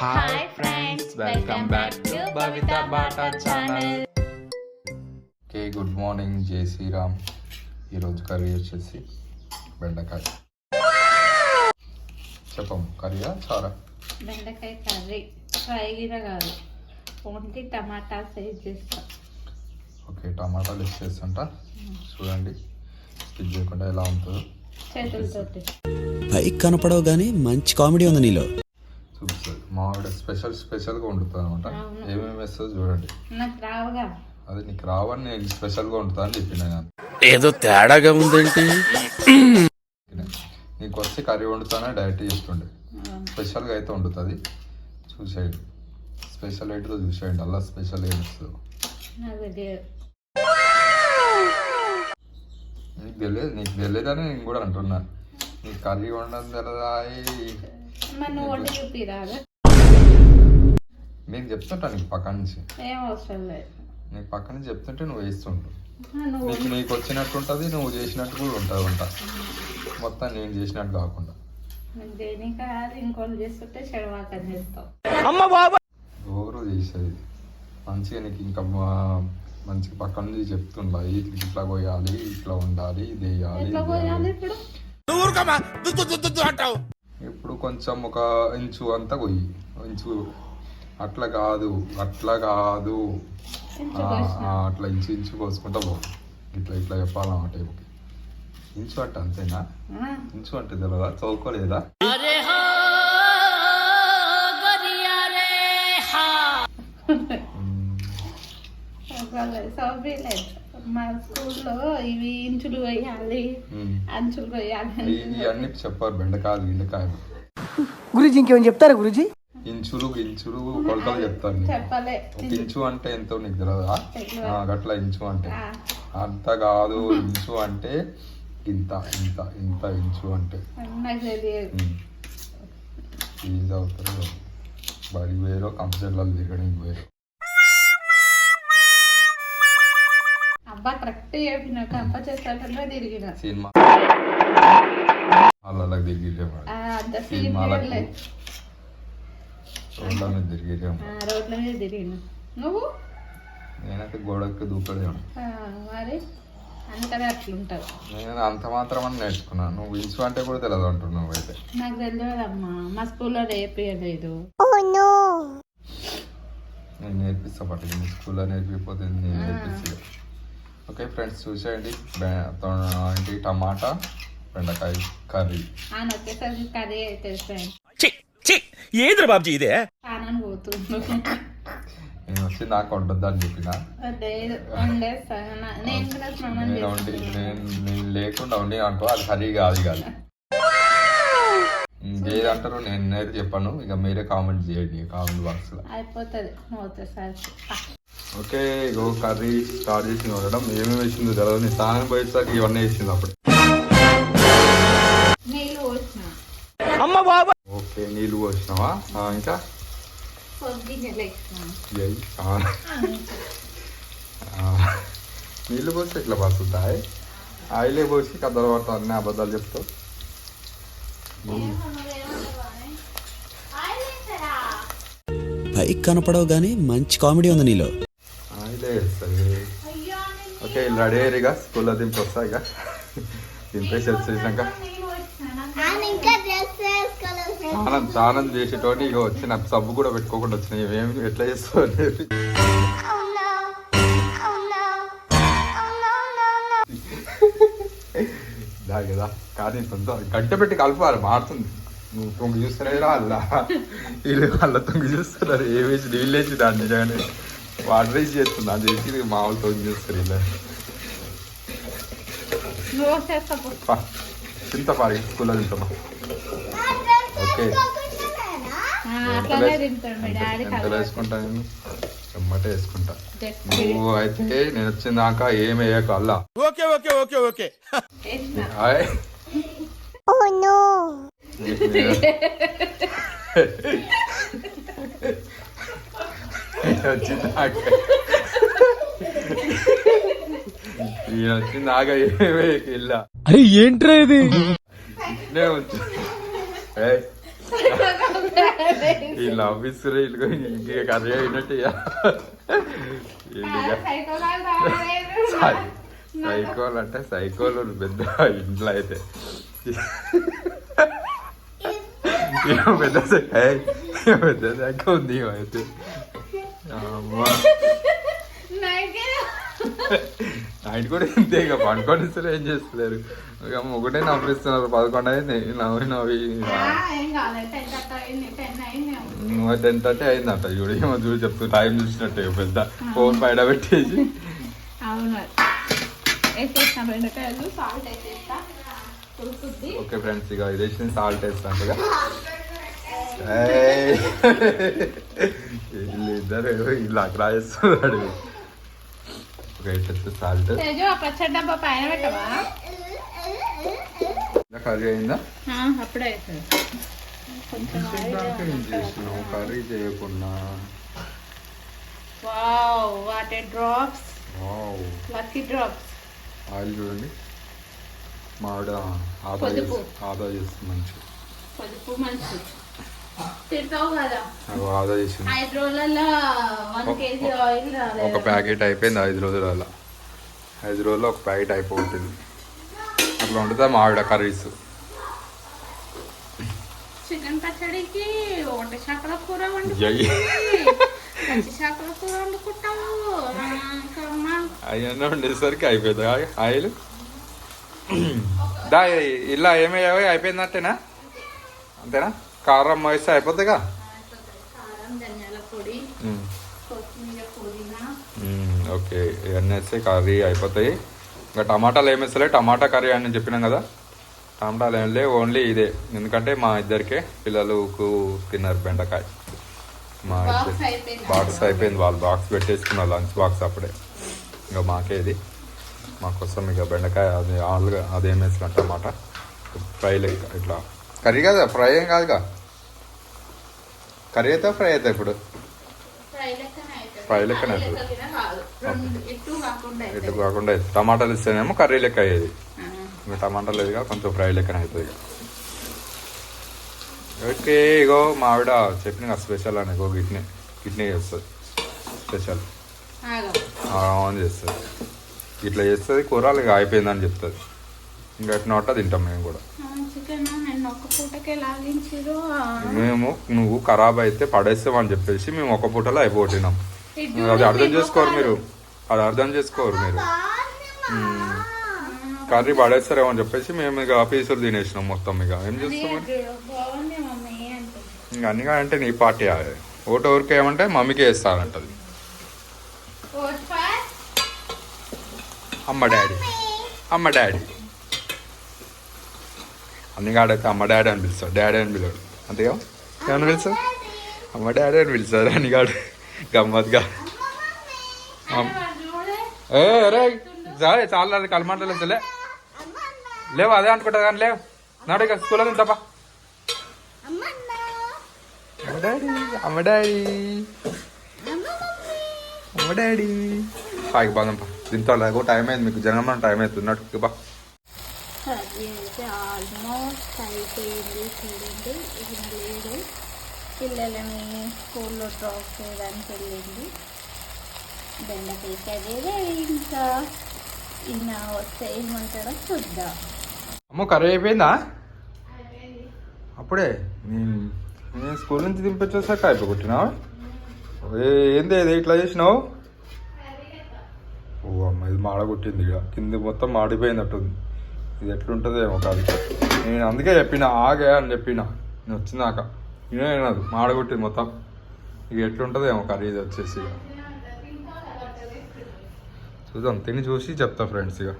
Hi friends welcome back to Bhavitha Bata channel okay good morning జై శ్రీరామ్ ఈరోజు curry వచ్చేసి బెండకాయ. చెప్పం కర్రీయా చారా? బెండకాయ కర్రీ ఫ్రై గిర కాదు. ఓన్లీ టమాటా సైజ్ చేస్తా. ఓకే టమాటాలు వేసేస్తుంట చూడండి. స్కిప్ చేయకుండా ఎలా ఉంటుందో. చేతులతోటి పైకి కనపడవు కానీ మంచి కామెడీ ఉంది నీలో. చూపిస్తుంది మా ఆవిడ స్పెషల్ స్పెషల్గా వండుతుంది అనమాట. ఏమేమి వేస్తుందో చూడండి. నాకు రావుగా అది నీకు రావని నేను స్పెషల్గా వండుతా అని చెప్పిన నేను. ఏదో తేడాగా ఉందేంటి నీకు వచ్చి కర్రీ వండుతానే డైరెక్ట్ చెప్తుండే స్పెషల్గా అయితే వండుతుంది. చూసేయండి. స్పెషల్ ఏంటో చూసేయండి. అలా స్పెషల్ ఏం వస్తుందో నాకు తెలియదు. నీకు తెలియదు నీకు తెలియదని నేను కూడా అంటున్నా. నీకు కర్రీ వండడం తెలదా నేను చెప్తుంటా నీకు పక్క నుంచి. ఏం అవసరం లేదు. నీకు పక్క నుంచి చెప్తుంటే నువ్వు వేస్తుంటావు ఆ, నువ్వు నీకు నీకు వచ్చినట్టు ఉంటుంది నువ్వు చేసినట్టు కూడా ఉంటుంది వంట మొత్తం నేను చేసినట్టు కాకుండా. ఎవరు చేసేది? మంచిగా నీకు ఇంకా మా- మంచిగా పక్క నుంచి చెప్తుండా ఇట్లా ఇట్లా పోయాలి ఇట్లా ఉండాలి ఇది వేయాలి. ఇప్పుడు? ఇప్పుడు కొంచెం ఒక ఇంచు అంతా కొయ్యి ఇంచు అట్లా కాదు అట్లా కాదు. అట్లా ఇంచు ఇంచు కోసుకుంటా పో. ఇట్లా ఇట్లా చెప్పాలన్నమాట టైంకి. ఇంచు అంటే అంతేనా? ఇంచు అంటే తెలియదా? చదువుకోలేదా మా స్కూల్లో ఇవి ఇంచులు వేయాలి. అంచులు వేయాలి ఇవన్నీ చెప్పారు బెండకాయలు గిండకాయలు. గురుజీ ఇంకేమైనా చెప్తారా గురుజీ? ఇంచులు గించులు కొలతలు. చెప్పలే. ఒక ఇంచు అంటే ఎంతో నీకు తెలియదా గట్ల ఇంచు అంటే. అంత కాదు ఇంచు అంటే ఇంత ఇంత ఇంత ఇంచు అంటే. ఈజీ అవుతారు బడి వేరు కంప్యూటర్లో తిరగడానికి వేరు అబ్బా కరెక్ట్ చెప్పిన. కంప చేస్తాకంటే తిరిగిన. సినిమా. సినిమాలకు రోడ్ల మీద తిరిగిరేమో రోడ్ల మీద తిరిగిన నువ్వు? నేనైతే గోడకి దూకలేము ఆ, మరి? అందుకనే అట్లుంటావు నేను అంత మాత్రం అని నేర్చుకున్నాను నువ్వు ఇంచు అంటే కూడా తెలియదు అంటున్నావు అయితే నాకు తెలియదమ్మా మా స్కూల్లో నేర్పించలేదు నేను నేర్పిస్తా పట్టుకు. మీ స్కూల్లో నేర్పిపోతే నేను నేర్పిస్తా ఓకే ఫ్రెండ్స్ చూసేయండి. ఏంటి టమాటా బెండకాయ కర్రీ. వచ్చేసరికి కర్రీ అయితే ఏంద్ర బాబ్జీ ఇదే? నేను వచ్చి నాకు వండొద్దు అని చెప్పిన. లేదు వండేస్తాను నా- నేను కూడా స్నానం నేను వండి చేస్తాను నేను నేను లేకుండా వండి అనుకో అది కర్రీ కాదు కాదు ఏదంటారో నేను నేరు చెప్పాను ఇక మీరే కామెంట్ చేయండి కామెంట్ అయిపోతుంది నువ్వు వచ్చేసరికి ఓకే ఇగో కర్రీ స్టార్ట్ చేసి వండడం. ఏమేమి వేసిందో తెలియదు నేను స్నానం పోయేసరికి ఇవన్నీ వేసింది అప్పుడు. నీళ్ళు పోసిన. ఓకే నీళ్ళు పోసినావా ఇంకా. నీళ్ళు పోసి ఇట్లా పడుతుంటాయి ఆయిలే పోసి కథ తర్వాత అన్ని అబద్ధాలు చెప్తావు పైకి కనపడవు కానీ మంచి కామెడీ ఉంది నీలో ఆయిలే ఓకే రెడీ అయ్యారుగా స్కూల్లో దింపి వస్తా ఇక దింపేసి వచ్చేసాక స్నానం స్నానం చేసేటోని ఇక వచ్చి నాకు సబ్బు కూడా పెట్టుకోకుండా వచ్చినాయి ఏమి ఎట్లా చేస్తావు దా కదా కానీ తొందర గంట పెట్టి కలపాలి మారుతుంది. నువ్వు తొంగి చూస్తున్నారా అల్లా వీళ్ళు వాళ్ళ తొంగి చూస్తున్నారు. ఏ వేసి నీళ్ళు వేసి దాన్ని నిజంగానే వాటర్ వేసి చేస్తుంది అది వేసి మామూలు తొంగి చూస్తారు ఇలా. నువ్వు వచ్చేస్తా పా. తింటా పారి స్కూల్లో తింటామా? ఓకే. ఎంతలో వేసుకుంటా నేను? చెమ్మటే వేసుకుంటా. నువ్వు అయితే నేను వచ్చిందాక ఏం వేయకు అల్లా. హాయ్ వచ్చిందాక ఈయన వచ్చిందాక ఏం వేయకు ఇల్లా. అరే ఏంట్రా ఇది? ఇట్లే ఉంచు. ఏయ్, వీళ్ళు ఆఫీసులో వీళ్ళు ఇంకా కర్రీ అయినట్టు సైకోలు అంటే సైకోలు పెద్ద ఇంట్లో అయితే. పెద్ద పెద్ద సైకో ఉంది అయితే. అమ్మా. నైట్ కూడా ఇంతే ఇక పండుకొని ఇస్తారు ఏం చేస్తలేరు. ఇక ఒకటే నవ్విస్తున్నారు పదకొండు అయింది. నవ్వి నవ్వి. టెన్ థర్టీ అయిందంట చూడు ఏమో చూడు చెప్తూ టైం చూసినట్టే పెద్ద ఫోన్ బయట పెట్టేసి. ఓకే ఫ్రెండ్స్ ఇక ఇది వేసిన సాల్ట్ వేస్తాను ఇక వీళ్ళిద్దరు ఇలా అక్కడ వేస్తున్నాడు చెప్తే సాల్ట్? పచ్చడి డబ్బా పైన పెట్టవా? కర్రీ అయిందా? అప్పుడే చేసినావు కర్రీ చేయకుండా. Wow what a drops. Wow. Lucky drops. Oil చూడండి. మావిడ ఆదా ఆదా చేస్తుంది పొదుపు మంచి తిడతావు కదా నాకు ఆదా చేసింది. ఐదు రోజులలో వన్ కేజీ ఆయిల్ రాలేదు. ఒక ప్యాకెట్ అయిపోయింది ఐదు రోజులలో ఐదు రోజుల్లో ఒక ప్యాకెట్ అయిపోతుంది. అట్లా ఉంటుంది మావిడ కర్రీస్. చికెన్ పచ్చడికి ఒకటి చేపల కూర పచ్చి చేపల కూర అవన్నీ ఉండేసరికి అయిపోయింది. ఆయిల్. దా ఇలా ఏమయ్యావో అయిపోయిందంటేనా అంతేనా? కారం వేస్తే అయిపోతుందిగా ఓకే. ఇవన్నీ వేస్తే కర్రీ అయిపోతాయి. ఇంకా టమాటాలు ఏమి వేస్తలే? టమాటా కర్రీ అని చెప్పినాం కదా? టమాటాలు ఏం లేవు ఓన్లీ ఇదే. ఎందుకంటే మా ఇద్దరికే పిల్లలకు తిన్నారు బెండకాయ. మా బాక్స్ ఇద్దరు అయిపోయింది. బాక్స్ అయిపోయింది. వాళ్ళు బాక్స్ పెట్టేసుకున్నారు లంచ్ బాక్స్ అప్పుడే. ఇంకా మాకే ఇది. మా కోసం ఇక బెండకాయ అది ఆలుగా అదేం వేసిన టమాటా. ఫ్రై లెక్క ఇట్లా. కర్రీ కదా ఫ్రై ఏం కాదుగా? కర్రీ అయితే ఫ్రై అవుతాయి ఇప్పుడు. ఫ్రై లెక్కనే అవుతుంది. ఇటు కాకుండా అవుతుంది. టమాటాలు ఇస్తేనేమో కర్రీ లెక్క అయ్యేది. ఇంకా టమాటాలు లేదుగా కొంచెం ఫ్రై లెక్కన అవుతుంది. ఓకే ఇగో మా ఆవిడ చెప్పిన స్పెషల్ అని ఇగో గిట్నే గిట్నే చేస్తుంది. స్పెషల్. ఆన్ చేస్తుంది. ఇట్లా చేస్తుంది కూరలు ఇక అయిపోయిందని చెప్తుంది. ఇంకా నోట తింటాం మేము కూడా. ఆ, చికెన్ నేను ఒక్క పూటకే లాగించిరు ఆ. మేము నువ్వు ఖరాబ్ అయితే పడేస్తామని చెప్పేసి మేము ఒక పూటలో అయిపోతున్నాం అది అర్థం చేసుకోరు మీరు. అది అర్థం చేసుకోరు మీరు. కర్రీ పడేస్తారేమో అని చెప్పేసి మేము ఇక పీసులు తినేసినాం మొత్తం ఇక. ఏం చేస్తాం ఇంకా అన్ని అంటే నీ పార్టీ ఓటు ఎవరికి ఏమంటే మమ్మీకి వేస్తానంటది అమ్మ డాడీ. అమ్మ డాడీ. అన్ని కాడైతే అమ్మ డాడీ అని పిలుస్తాడు డాడీ అని పిలవడు అంతేగా? ఏమని పిలుస్తాడు అమ్మ డాడీ అని పిలుస్తాడు అన్నిగాడు గమ్మత్గా ఏ రే సరే చాలా కలమంటలేదు లే లేవు అదే అనుకుంటా కానీ లేవు. నాడు ఇక స్కూల్ ఉంది తప్ప అమ్మ డాడీ అమ్మ డాడీ. అమ్మ డాడీ. పాకి బాదం పా. దీంతో లేకో టైం అయింది. మీకు జనగమన టైం అవుతున్నట్టు బా అయితే ఆల్మోస్ట్ అయిపోయింది చూడండి ఇది లేదు పిల్లలని స్కూల్లో డ్రాప్ చేయడానికి వెళ్ళింది. బెండకాయ రెడీ ఇంకా ఈయన వస్తే ఏమంటాడో చూద్దాం. అమ్మ కర్రీ అయిపోయిందా? అప్పుడే నేను నేను స్కూల్ నుంచి దింపొచ్చేసాక అయిపోగొట్టినావా ఏ ఏంది ఇది? ఇట్లా చేసినావు? ఓ అమ్మ ఇది మాడగొట్టింది ఇక. కింద మొత్తం మాడిపోయినట్టుంది. ఇది ఎట్లుంటుందో ఏమో కాదు. నేను అందుకే చెప్పిన ఆగే అని చెప్పిన నేను వచ్చినాక. వినదు మాడగొట్టింది మొత్తం. ఇక ఎట్లుంటుందో ఏమో కర్రీ ఇది వచ్చేసి ఇక. చూద్దాం తిని చూసి చెప్తా ఫ్రెండ్స్ ఇక.